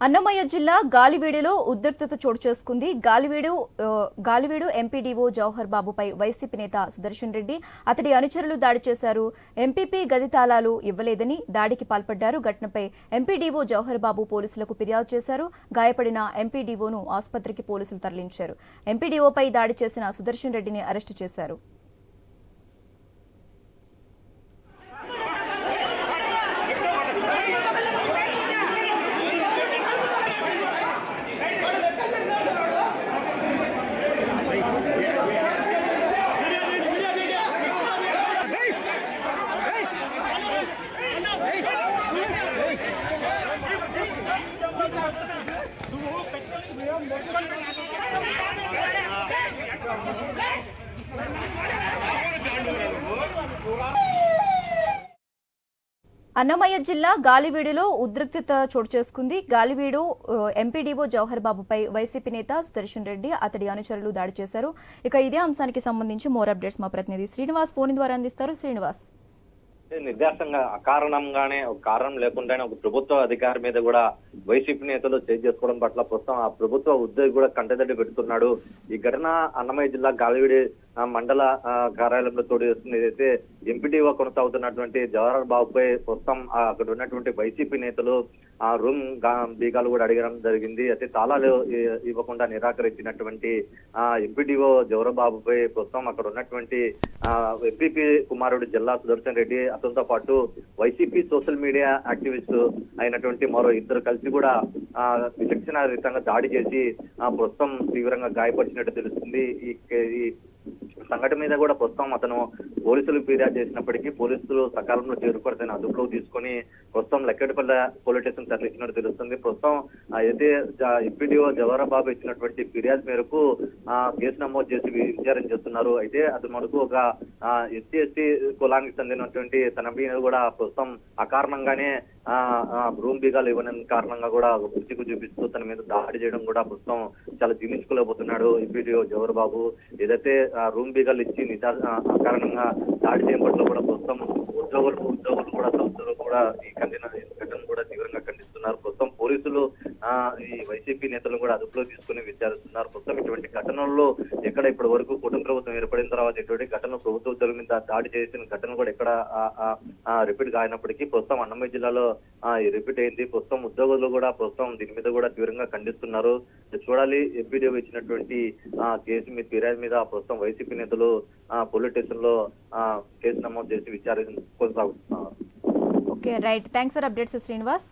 అన్నమయ్య జిల్లా గాలివీడులో ఉద్రిక్తత చోటు చేసుకుంది. గాలివీడు గాలివీడు ఎంపీడీఓ జవహర్ బాబుపై వైసీపీ నేత సుదర్శన్ రెడ్డి అతడి అనుచరులు దాడి చేశారు. ఎంపీపీ గది తాళాలు ఇవ్వలేదని దాడికి పాల్పడ్డారు. ఘటనపై ఎంపీడీఓ జవహర్ బాబు పోలీసులకు ఫిర్యాదు చేశారు. గాయపడిన ఎంపీడీఓను ఆసుపత్రికి పోలీసులు తరలించారు. ఎంపీడీఓపై దాడి చేసిన సుదర్శన్ రెడ్డిని అరెస్టు చేశారు. అన్నమయ్య జిల్లా గాలివీడులో ఉద్రిక్తత చోటు చేసుకుంది. గాలివీడు ఎంపీడీఓ జవహర్ బాబుపై వైసీపీ నేత సుదర్శన్ రెడ్డి అతడి అనుచరులు దాడి చేశారు. ఇక ఇదే అంశానికి సంబంధించి మోర్ అప్డేట్స్ మా ప్రతినిధి శ్రీనివాస్ ఫోన్ ద్వారా అందిస్తారు. శ్రీనివాస్. నిర్దేశంగా కారణంగానే ఒక కారణం లేకుండానే ఒక ప్రభుత్వ అధికారి మీద కూడా వైసీపీ నేతలు చేజ్ చేసుకోవడం పట్ల ప్రస్తుతం ఆ ప్రభుత్వ ఉద్యోగి కూడా కంటదడ్డి పెడుతున్నాడు. ఈ ఘటన అన్నమయ్య జిల్లా గాలివిడి మండల కార్యాలయంలో చోటు చేస్తుంది ఏదైతే ఎంపీటీఓ కొనసాగుతున్నటువంటి జవహర్ బాబుపై ప్రస్తుతం అక్కడ ఉన్నటువంటి వైసీపీ నేతలు ఆ రూమ్ బీగాలు కూడా అడగడం జరిగింది. అయితే తాళాలు ఇవ్వకుండా నిరాకరించినటువంటి ఆ ఎంపీడీఓ జవహర్ బాబుపై ప్రస్తుతం అక్కడ ఉన్నటువంటి ఆ ఎంపీపీ కుమారుడు జిల్లా సుదర్శన్ రెడ్డి అతనితో పాటు వైసీపీ సోషల్ మీడియా యాక్టివిస్ట్ అయినటువంటి మరో ఇద్దరు కలిసి కూడా ఆ విచక్షణారహితంగా దాడి చేసి ఆ ప్రస్తుతం తీవ్రంగా గాయపరిచినట్టు తెలుస్తుంది. ఈ ఈ సంఘటన మీద కూడా ప్రస్తుతం అతను పోలీసులు ఫిర్యాదు చేసినప్పటికీ పోలీసులు సకాలంలో చేరుకొని అదుపులోకి తీసుకొని ప్రస్తుతం లెక్కడిపల్లె పోలీస్ స్టేషన్ తరలించినట్టు తెలుస్తుంది. ప్రస్తుతం అయితే ఎంపీడీఓ జవహరాబాబు ఇచ్చినటువంటి ఫిర్యాదు మేరకు ఆ కేసు నమోదు చేసి విచారణ చేస్తున్నారు. అయితే అతని మనకు ఒక ఎస్సీ ఎస్టీ కులానికి చెందినటువంటి తన మీద కూడా ప్రస్తుతం అకారణంగానే ఆ రూమ్ బీగాలు ఇవ్వని కారణంగా కూడా గుర్తికు చూపిస్తూ తన మీద దాడి చేయడం కూడా ప్రస్తుతం చాలా జీర్ణించుకోలేకపోతున్నాడు. ఎంపీడీఓ జవహర్ బాబు ఏదైతే ఆ రూమ్ బీగాలు ఇచ్చి నిజా కారణంగా దాడి చేయడం కూడా ప్రస్తుతం ఉద్యోగులు ఉద్యోగులు కూడా సంస్థలు కూడా ఈ ఖండిన ఈ ఘటనను కూడా తీవ్రంగా ఖండిస్తున్నారు ప్రస్తుతం పోలీసులు ఆ ఈ వైసీపీ నేతలు కూడా అదుపులో తీసుకుని విచారిస్తున్నారు. ప్రస్తుతం ఇటువంటి ఘటనల్లో ఎక్కడ ఇప్పటి వరకు కుటుంబ ప్రభుత్వం ఏర్పడిన తర్వాత ఇటువంటి ఘటన ప్రభుత్వ ఉద్యోగుల మీద దాడి చేసిన ఘటన కూడా ఎక్కడ రిపీట్ కానప్పటికీ ప్రస్తుతం అన్నమయ్య జిల్లాలో రిపీట్ అయింది. ప్రస్తుతం ఉద్యోగులు కూడా ప్రస్తుతం దీని మీద కూడా తీవ్రంగా ఖండిస్తున్నారు. చూడాలి ఎంపీడీఓ ఇచ్చినటువంటి ఆ, కేసు మీద ఫిర్యాదు మీద ప్రస్తుతం వైసీపీ నేతలు ఆ, పోలీస్ స్టేషన్లో ఆ, కేసు నమోదు చేసి విచారణ కొనసాగుతున్నారు. Okay right. Thanks for updates Srinivas.